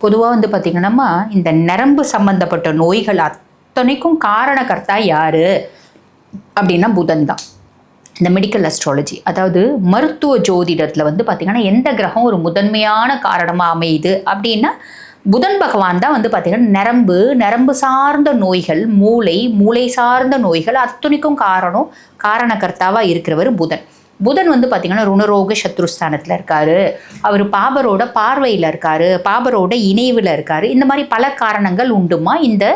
பொதுவாக வந்து பார்த்திங்கன்னா இந்த நரம்பு சம்பந்தப்பட்ட நோய்கள் அத்தனைக்கும் காரணகர்த்தா யார்? அப்படின்னா புதன் தான். இந்த மெடிக்கல் அஸ்ட்ராலஜி அதாவது மருத்துவ ஜோதிடத்தில் வந்து பார்த்திங்கன்னா எந்த கிரகம் ஒரு முதன்மையான காரணமாக அமையுது அப்படின்னா புதன் பகவான் தான் வந்து பார்த்திங்கன்னா நரம்பு நரம்பு சார்ந்த நோய்கள் மூளை மூளை சார்ந்த நோய்கள் அத்தனைக்கும் காரணம் காரணகர்த்தாவாக இருக்கிறவர் புதன். புதன் வந்து பார்த்திங்கன்னா ருணரோக சத்ருஸ்தானத்தில் இருக்காரு. அவர் பாபரோட பார்வையில் இருக்காரு. பாபரோட இணைவில் இருக்காரு. இந்த மாதிரி பல காரணங்கள் உண்டுமா? இந்த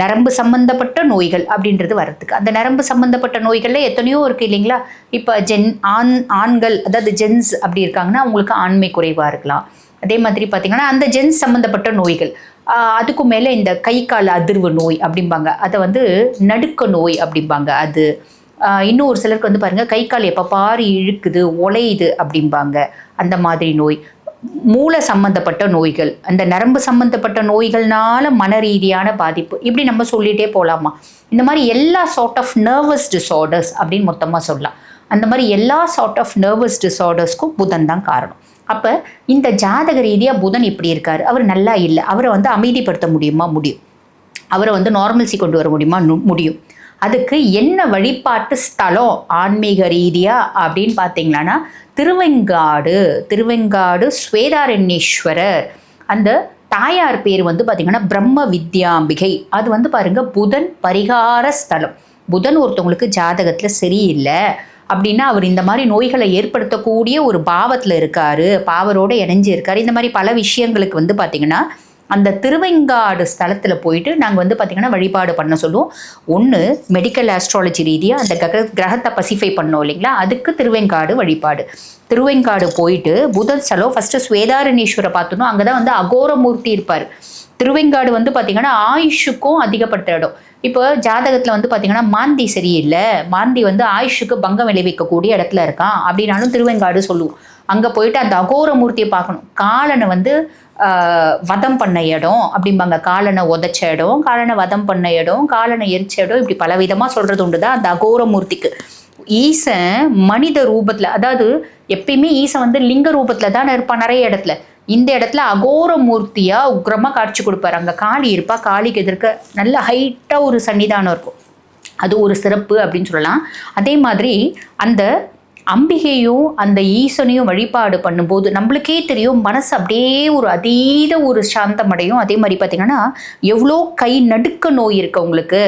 நரம்பு சம்பந்தப்பட்ட நோய்கள் அப்படின்றது வர்றதுக்கு. அந்த நரம்பு சம்பந்தப்பட்ட நோய்களில் எத்தனையோ இருக்குது இல்லைங்களா? இப்போ ஜென் ஆண் ஆண்கள் அதாவது ஜென்ஸ் அப்படி இருக்காங்கன்னா அவங்களுக்கு ஆண்மை குறைவாக இருக்கலாம். அதே மாதிரி பார்த்திங்கன்னா அந்த ஜென்ஸ் சம்மந்தப்பட்ட நோய்கள். அதுக்கும் மேலே இந்த கை கால் அதிர்வு நோய் அப்படிம்பாங்க. அதை வந்து நடுக்க நோய் அப்படிம்பாங்க. அது இன்னும் ஒரு சிலருக்கு வந்து பாருங்கள் கை கால் எப்போ பாரி இழுக்குது உலையுது அப்படிம்பாங்க. அந்த மாதிரி நோய். மூளை சம்பந்தப்பட்ட நோய்கள். அந்த நரம்பு சம்பந்தப்பட்ட நோய்கள்னால மன ரீதியான பாதிப்பு. இப்படி நம்ம சொல்லிகிட்டே போகலாமா இந்த மாதிரி எல்லா சார்ட் ஆஃப் நர்வஸ் டிஸார்டர்ஸ் அப்படின்னு மொத்தமாக சொல்லலாம். அந்த மாதிரி எல்லா சார்ட் ஆஃப் நர்வஸ் டிஸார்டர்ஸ்க்கும் புதன் தான் காரணம். அப்போ இந்த ஜாதக ரீதியாக புதன் இப்படி இருக்கார். அவர் நல்லா இல்லை. அவரை வந்து அமைதிப்படுத்த முடியுமா? முடியும். அவரை வந்து நார்மல்சி கொண்டு வர முடியுமா? நு- முடியும். அதுக்கு என்ன வழிபாட்டு ஸ்தலம் ஆன்மீக ரீதியாக அப்படின்னு பார்த்தீங்களான்னா திருவெங்காடு திருவெங்காடு ஸ்வேதாரண்யேஸ்வரர் அந்த தாயார் பேர் வந்து பார்த்தீங்கன்னா பிரம்ம வித்யாம்பிகை. அது வந்து பாருங்கள் புதன் பரிகார ஸ்தலம். புதன் ஒருத்தவங்களுக்கு ஜாதகத்தில் சரியில்லை அப்படின்னா அவர் இந்த மாதிரி நோய்களை ஏற்படுத்தக்கூடிய ஒரு பாவத்தில் இருக்காரு பாவரோடு இணைஞ்சு இருக்காரு இந்த மாதிரி பல விஷயங்களுக்கு வந்து பார்த்தீங்கன்னா அந்த திருவெங்காடு ஸ்தலத்தில் போயிட்டு நாங்கள் வந்து பார்த்திங்கன்னா வழிபாடு பண்ண சொல்லுவோம். ஒன்று மெடிக்கல் ஆஸ்ட்ராலஜி ரீதியாக அந்த கிரக கிரகத்தை பசிஃபை பண்ணோம் இல்லைங்களா? அதுக்கு திருவெங்காடு வழிபாடு. திருவெங்காடு போயிட்டு புதன் ஸ்தலம் ஃபஸ்ட்டு ஸ்வேதாரணீஸ்வரை பார்த்தோன்னா அங்கே தான் வந்து அகோரமூர்த்தி இருப்பார். திருவெங்காடு வந்து பார்த்திங்கன்னா ஆயுஷுக்கும் அதிகப்படுத்துகிற இடம். இப்போ ஜாதகத்தில் வந்து பார்த்திங்கன்னா மாந்தி சரியில்லை. மாந்தி வந்து ஆயுஷுக்கு பங்கம் விளைவிக்கக்கூடிய இடத்துல இருக்கான். அப்படின்னாலும் திருவெங்காடு சொல்லுவோம். அங்கே போயிட்டு அந்த அகோர மூர்த்தியை பார்க்கணும். காலனை வந்து வதம் பண்ண இடம் அப்படிம்பாங்க. காலனை உதைச்ச இடம் காலனை வதம் பண்ண இடம் காலனை எரிச்ச இடம் இப்படி பல விதமாக சொல்கிறது உண்டு தான் அந்த அகோர மூர்த்திக்கு. ஈசன் மனித ரூபத்தில் அதாவது எப்பயுமே ஈசன் வந்து லிங்க ரூபத்தில் தான் இருப்பான் நிறைய இடத்துல. இந்த இடத்துல அகோர மூர்த்தியாக உக்ரமாக காட்சி கொடுப்பாரு. அங்கே காளி இருப்பா. காளிக்கு எதிர்க்க நல்ல ஹைட்டாக ஒரு சன்னிதானம் இருக்கும். அது ஒரு சிறப்பு அப்படின்னு சொல்லலாம். அதே மாதிரி அந்த அம்பிகையும் அந்த ஈசனையும் வழிபாடு பண்ணும்போது நம்மளுக்கே தெரியும் மனசு அப்படியே ஒரு அதீத ஒரு சாந்தமடையும் அதே மாதிரி பார்த்தீங்கன்னா எவ்வளோ கை நடுக்க நோய் இருக்கு உங்களுக்கு.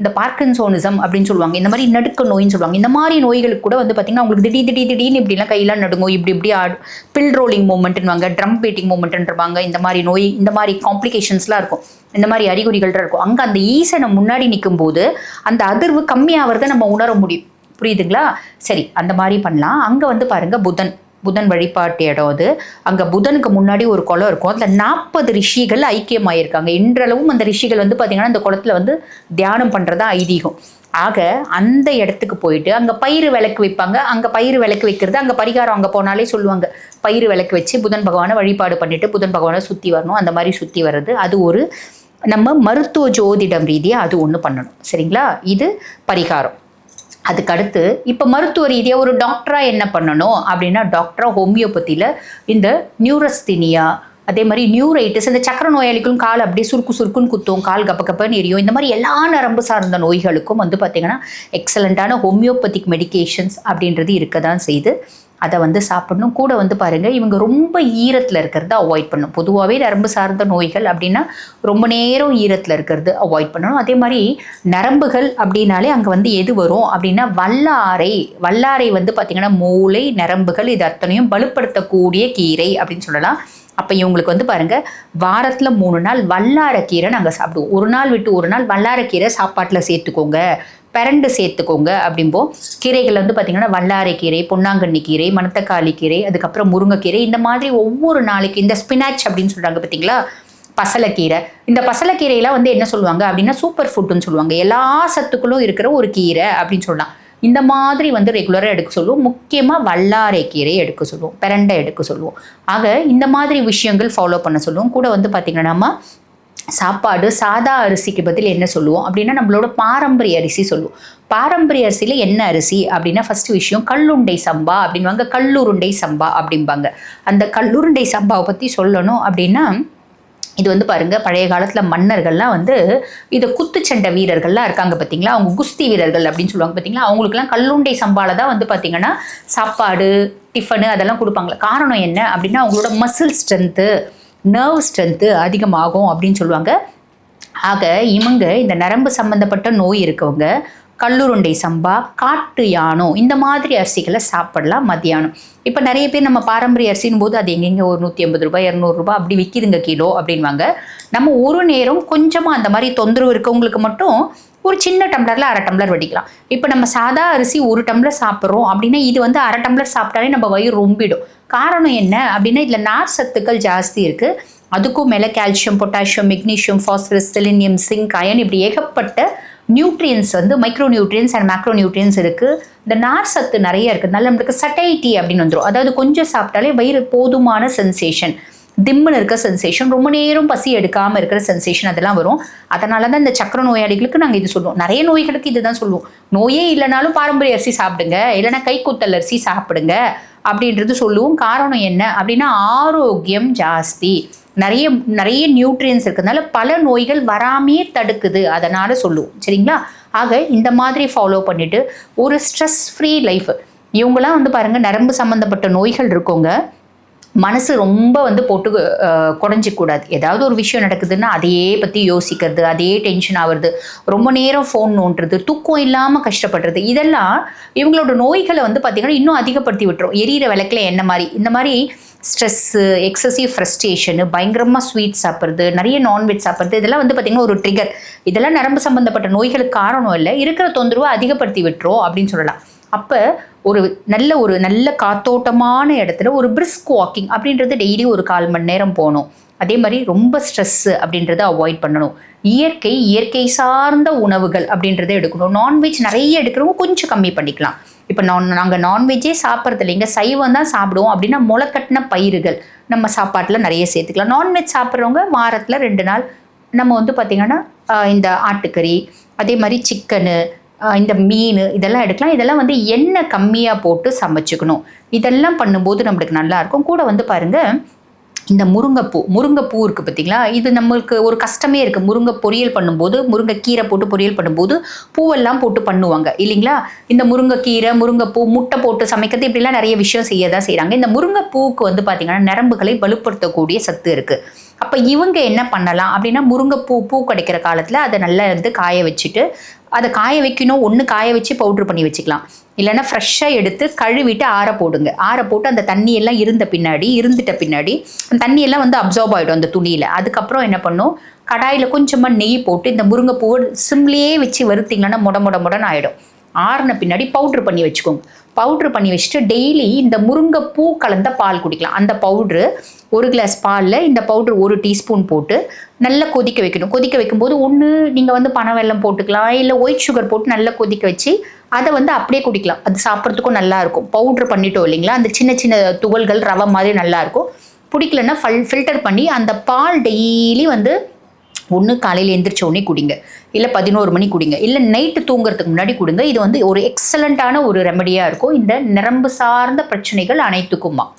இந்த பார்க்கின்சோனிசம் அப்படின்னு சொல்லுவாங்க. இந்த மாதிரி நடுக்க நோயின்னு சொல்லுவாங்க. இந்த மாதிரி நோய்களுக்கு கூட வந்து பார்த்தீங்கன்னா உங்களுக்கு திடீர் திடீர் திடீர்னு இப்படிலாம் கையெல்லாம் நடுங்கும் இப்படி இப்படி ஆடு பில் ரோலிங் மூமெண்ட்னுவாங்க ட்ரம் பீட்டிங் மூமெண்ட்டுன்றவாங்க இந்த மாதிரி நோய் இந்த மாதிரி காம்ப்ளிகேஷன்ஸ்லாம் இருக்கும். இந்த மாதிரி அறிகுறிகள்லாம் இருக்கும். அங்கே அந்த ஈசனை முன்னாடி நிற்கும்போது அந்த அதிர்வு கம்மியாகிறத நம்ம உணர முடியும். புரியுதுங்களா? சரி அந்த மாதிரி பண்ணலாம். அங்கே வந்து பாருங்கள் புதன். புதன் வழிபாட்டு இடம் அது. அங்கே புதனுக்கு முன்னாடி ஒரு குளம் இருக்கும். அதில் நாற்பது ரிஷிகள் ஐக்கியமாயிருக்காங்க. இன்றளவும் அந்த ரிஷிகள் வந்து பார்த்தீங்கன்னா அந்த குளத்துல வந்து தியானம் பண்ணுறதா ஐதீகம். ஆக அந்த இடத்துக்கு போயிட்டு அங்கே பயிறு விளக்கு வைப்பாங்க. அங்கே பயிறு விளக்கு வைக்கிறது அங்கே பரிகாரம் அங்கே போனாலே சொல்லுவாங்க. பயிறு விளக்கு வச்சு புதன் பகவானை வழிபாடு பண்ணிவிட்டு புதன் பகவானை சுற்றி வரணும். அந்த மாதிரி சுற்றி வர்றது அது ஒரு நம்ம மருத்துவ ஜோதிடம் ரீதியாக அது ஒன்று பண்ணணும். சரிங்களா? இது பரிகாரம். அதுக்கடுத்து இப்போ மருத்துவ ரீதியாக ஒரு டாக்டராக என்ன பண்ணணும் அப்படின்னா டாக்டராக ஹோமியோபதியில் இந்த நியூரஸ்தினியா அதே மாதிரி நியூரைட்டிஸ் இந்த சக்கர நோயாளிகளும் கால் அப்படியே சுருக்கு சுருக்குன்னு குத்தும் கால் கப்ப கப்பன்னு எரியும். இந்த மாதிரி எல்லா நரம்பு சார்ந்த நோய்களுக்கும் வந்து பார்த்திங்கன்னா எக்ஸலண்ட்டான ஹோமியோபதிக் மெடிகேஷன்ஸ் அப்படின்றது இருக்க தான் செய்யுது அதை வந்து சாப்பிடணும். கூட வந்து பாருங்கள் இவங்க ரொம்ப ஈரத்தில் இருக்கிறத அவாய்ட் பண்ணணும். பொதுவாகவே நரம்பு சார்ந்த நோய்கள் அப்படின்னா ரொம்ப நேரம் ஈரத்தில் இருக்கிறது அவாய்ட் பண்ணணும். அதே மாதிரி நரம்புகள் அப்படின்னாலே அங்கே வந்து எது வரும் அப்படின்னா வல்லாரை வல்லாரை வந்து பார்த்திங்கன்னா மூளை நரம்புகள் இது அத்தனையும் வலுப்படுத்தக்கூடிய கீரை அப்படின்னு சொல்லலாம். அப்போ இவங்களுக்கு வந்து பாருங்க வாரத்தில் மூணு நாள் வல்லாரக்கீரை நாங்கள் சாப்பிடுவோம். ஒரு நாள் விட்டு ஒரு நாள் வல்லாரக்கீரை சாப்பாட்டில் சேர்த்துக்கோங்க. பிறண்டு சேர்த்துக்கோங்க அப்படிம்போ கீரைகள் வந்து பார்த்திங்கன்னா வல்லாரை கீரை பொன்னாங்கண்ணி கீரை மணத்தக்காளி கீரை அதுக்கப்புறம் முருங்கைக்கீரை இந்த மாதிரி ஒவ்வொரு நாளைக்கு இந்த ஸ்பினாச் அப்படின்னு சொல்கிறாங்க பார்த்தீங்களா பசலைக்கீரை. இந்த பசலைக்கீரையெல்லாம் வந்து என்ன சொல்லுவாங்க அப்படின்னா சூப்பர் ஃபுட்டுன்னு சொல்லுவாங்க. எல்லா சத்துக்களும் இருக்கிற ஒரு கீரை அப்படின்னு சொல்லலாம். இந்த மாதிரி வந்து ரெகுலராக எடுக்க சொல்லுவோம். முக்கியமாக வல்லாரை கீரை எடுக்க சொல்லுவோம். பிரண்டை எடுக்க சொல்லுவோம். ஆக இந்த மாதிரி விஷயங்கள் ஃபாலோ பண்ண சொல்லுவோம். கூட வந்து பார்த்திங்கன்னா நம்ம சாப்பாடு சாதா அரிசிக்கு பதில் என்ன சொல்லுவோம்? அப்படின்னா நம்மளோட பாரம்பரிய அரிசி சொல்லுவோம். பாரம்பரிய அரிசியில் என்ன அரிசி? அப்படின்னா ஃபஸ்ட்டு விஷயம் கல்லுண்டை சம்பா அப்படின்வாங்க கல்லுருண்டை சம்பா அப்படிம்பாங்க. அந்த கல்லுருண்டை சம்பாவை பற்றி சொல்லணும் அப்படின்னா இது வந்து பாருங்க பழைய காலத்தில் மன்னர்கள்லாம் வந்து இதை குத்துச்சண்டை வீரர்கள்லாம் இருக்காங்க பார்த்தீங்களா அவங்க குஸ்தி வீரர்கள் அப்படின்னு சொல்லுவாங்க பார்த்தீங்களா அவங்களுக்குலாம் கல்லுண்டை சம்பால தான் வந்து பார்த்தீங்கன்னா சாப்பாடு டிஃபனு அதெல்லாம் கொடுப்பாங்களே காரணம் என்ன அப்படின்னா அவங்களோட மசில் ஸ்ட்ரென்த்து நர்வ் ஸ்ட்ரென்த்து அதிகமாகும் அப்படின்னு சொல்லுவாங்க. ஆக இவங்க இந்த நரம்பு சம்மந்தப்பட்ட நோய் இருக்கவங்க கல்லுருண்டை சம்பா காட்டு யானம் இந்த மாதிரி அரிசிகளை சாப்பிடலாம் மத்தியானம். இப்போ நிறைய பேர் நம்ம பாரம்பரிய அரிசின் போது அது எங்கெங்க ஒரு நூற்றி ஐம்பது ரூபாய் இரநூறுபா அப்படி விற்கிதுங்க கிலோ அப்படின்வாங்க நம்ம ஒரு நேரம் கொஞ்சமாக அந்த மாதிரி தொந்தரவு இருக்கவங்களுக்கு மட்டும் ஒரு சின்ன டம்ளரில் அரை டம்ளர் வடிக்கலாம். இப்போ நம்ம சாதா அரிசி ஒரு டம்ளர் சாப்பிட்றோம் அப்படின்னா இது வந்து அரை டம்ளர் சாப்பிட்டாலே நம்ம வயிறு ரொம்பிடும். காரணம் என்ன அப்படின்னா இதில் நார் சத்துக்கள் ஜாஸ்தி இருக்குது அதுக்கும் மேலே calcium potassium magnesium phosphorus selenium zinc iron இப்படி ஏகப்பட்ட நியூட்ரியன்ஸ் வந்து micro nutrients and macro nutrients இருக்குது இந்த நார் சத்து நிறைய இருக்கிறதுனால நம்மளுக்கு சட்டைட்டி அப்படின்னு வந்துடும் அதாவது கொஞ்சம் சாப்பிட்டாலே வயிறு போதுமான சென்சேஷன் திம்முன்னு இருக்க சென்சேஷன் ரொம்ப நேரம் பசி எடுக்காமல் இருக்கிற சென்சேஷன் அதெல்லாம் வரும். அதனால தான் இந்த சக்கர நோயாளிகளுக்கு நாங்கள் இது சொல்லுவோம். நிறைய நோய்களுக்கு இதுதான் சொல்லுவோம். நோயே இல்லைனாலும் பாரம்பரிய அரிசி சாப்பிடுங்க. இல்லைன்னா கைக்குத்தல் அரிசி சாப்பிடுங்க அப்படின்றது சொல்லுவோம். காரணம் என்ன அப்படின்னா ஆரோக்கியம் ஜாஸ்தி. நிறைய நிறைய நியூட்ரியன்ஸ் இருக்கிறதுனால பல நோய்கள் வராமையே தடுக்குது. அதனால் சொல்லுவோம். சரிங்களா? ஆக இந்த மாதிரி ஃபாலோ பண்ணிவிட்டு ஒரு ஸ்ட்ரெஸ் ஃப்ரீ லைஃப் இவங்களாம் வந்து பாருங்கள் நரம்பு சம்மந்தப்பட்ட நோய்கள் இருக்கவங்க மனசு ரொம்ப வந்து போட்டு குறைஞ்சிக்கூடாது ஏதாவது ஒரு விஷயம் நடக்குதுன்னா அதையே பற்றி யோசிக்கிறது அதே டென்ஷன் ஆகுறது ரொம்ப நேரம் ஃபோன் நோண்டுறது தூக்கம் இல்லாமல் கஷ்டப்படுறது இதெல்லாம் இவங்களோட நோய்களை வந்து பார்த்திங்கன்னா இன்னும் அதிகப்படுத்தி விட்டுரும். எரியிற விளக்கில் என்ன மாதிரி இந்த மாதிரி ஸ்ட்ரெஸ்ஸு எக்ஸசிவ் ஃப்ரஸ்ட்ரேஷனு பயங்கரமாக ஸ்வீட் சாப்பிட்றது நிறைய நான்வெஜ் சாப்பிட்றது இதெல்லாம் வந்து பார்த்திங்கன்னா ஒரு ட்ரிகர் இதெல்லாம் நரம்பு சம்மந்தப்பட்ட நோய்களுக்கு காரணம் இல்லை இருக்கிற தொந்தரவை அதிகப்படுத்தி விட்டுரும் அப்படின்னு சொல்லலாம். அப்போ ஒரு நல்ல ஒரு நல்ல காத்தோட்டமான இடத்துல ஒரு பிரிஸ்க் வாக்கிங் அப்படின்றது டெய்லி ஒரு கால் மணி நேரம் போகணும். அதே மாதிரி ரொம்ப ஸ்ட்ரெஸ்ஸு அப்படின்றத அவாய்ட் பண்ணணும். இயற்கை இயற்கை சார்ந்த உணவுகள் அப்படின்றத எடுக்கணும். நான்வெஜ் நிறைய எடுக்கிறவங்க கொஞ்சம் கம்மி பண்ணிக்கலாம். இப்போ நான் நாங்கள் நான்வெஜ்ஜே சாப்பிட்றது இல்லைங்க. சைவம் தான் சாப்பிடுவோம் அப்படின்னா முளைக்கட்டின பயிர்கள் நம்ம சாப்பாட்டில் நிறைய சேர்த்துக்கலாம். நான்வெஜ் சாப்பிட்றவங்க வாரத்தில் ரெண்டு நாள் நம்ம வந்து பார்த்திங்கன்னா இந்த ஆட்டுக்கறி அதே மாதிரி சிக்கனு இந்த மீன் இதெல்லாம் எடுக்கலாம். இதெல்லாம் வந்து எண்ணெய் கம்மியாக போட்டு சமைச்சுக்கணும். இதெல்லாம் பண்ணும்போது நம்மளுக்கு நல்லாயிருக்கும் கூட வந்து பாருங்கள் இந்த முருங்கைப்பூ முருங்கைப்பூ இருக்குது பார்த்தீங்களா இது நம்மளுக்கு ஒரு கஷ்டமே இருக்குது முருங்கை பொரியல் பண்ணும்போது முருங்கைக்கீரை போட்டு பொரியல் பண்ணும்போது பூவெல்லாம் போட்டு பண்ணுவாங்க. இல்லைங்களா? இந்த முருங்கைக்கீரை முருங்கைப்பூ முட்டை போட்டு சமைக்கிறது இப்படிலாம் நிறைய விஷயம் செய்ய தான் செய்கிறாங்க இந்த முருங்கைப்பூவுக்கு வந்து பார்த்திங்கன்னா நரம்புகளை வலுப்படுத்தக்கூடிய சத்து இருக்குது அப்போ இவங்க என்ன பண்ணலாம் அப்படின்னா முருங்கைப்பூ பூ கிடைக்கிற காலத்தில் அதை நல்லா வந்து காய வச்சுட்டு அதை காய வைக்கணும் ஒன்று காய வச்சு பவுட்ரு பண்ணி வச்சுக்கலாம். இல்லைன்னா ஃப்ரெஷ்ஷாக எடுத்து கழுவிட்டு ஆற போடுங்க. ஆற போட்டு அந்த தண்ணியெல்லாம் இருந்த பின்னாடி இருந்துட்ட பின்னாடி அந்த தண்ணியெல்லாம் வந்து அப்சர்வ் ஆகிடும் அந்த துணியில். அதுக்கப்புறம் என்ன பண்ணும்? கடாயில் கொஞ்சமாக நெய் போட்டு இந்த முருங்கைப்பூவை சிம்லேயே வச்சு வருத்திங்கன்னா முட முட முடன்னு ஆகிடும் ஆறின பின்னாடி பவுட்ரு பண்ணி வச்சுக்கோங்க. பவுட்ரு பண்ணி வச்சுட்டு டெய்லி இந்த முருங்கைப்பூ கலந்த பால் குடிக்கலாம். அந்த பவுட்ரு ஒரு கிளாஸ் பாலில் இந்த பவுட்ரு ஒரு டீஸ்பூன் போட்டு நல்லா கொதிக்க வைக்கணும். கொதிக்க வைக்கும்போது ஒன்று நீங்கள் வந்து பனை வெல்லம் போட்டுக்கலாம். இல்லை ஒயிட் சுகர் போட்டு நல்லா கொதிக்க வச்சு அதை வந்து அப்படியே குடிக்கலாம். அது சாப்பிட்றதுக்கும் நல்லாயிருக்கும் பவுட்ரு பண்ணிட்டோம் இல்லைங்களா? அந்த சின்ன சின்ன துகள்கள் ரவை மாதிரி நல்லாயிருக்கும் பிடிக்கலன்னா ஃபல் ஃபில்டர் பண்ணி அந்த பால் டெய்லி வந்து ஒன்று காலையில் எந்திரிச்ச உடனே குடிங்க. இல்லை பதினோரு மணி குடிங்க. இல்லை நைட்டு தூங்குறதுக்கு முன்னாடி கொடுங்க. இது வந்து ஒரு எக்ஸலண்ட்டான ஒரு ரெமடியாக இருக்கும். இந்த நரம்பு சார்ந்த பிரச்சனைகள் அனைத்துக்குமா.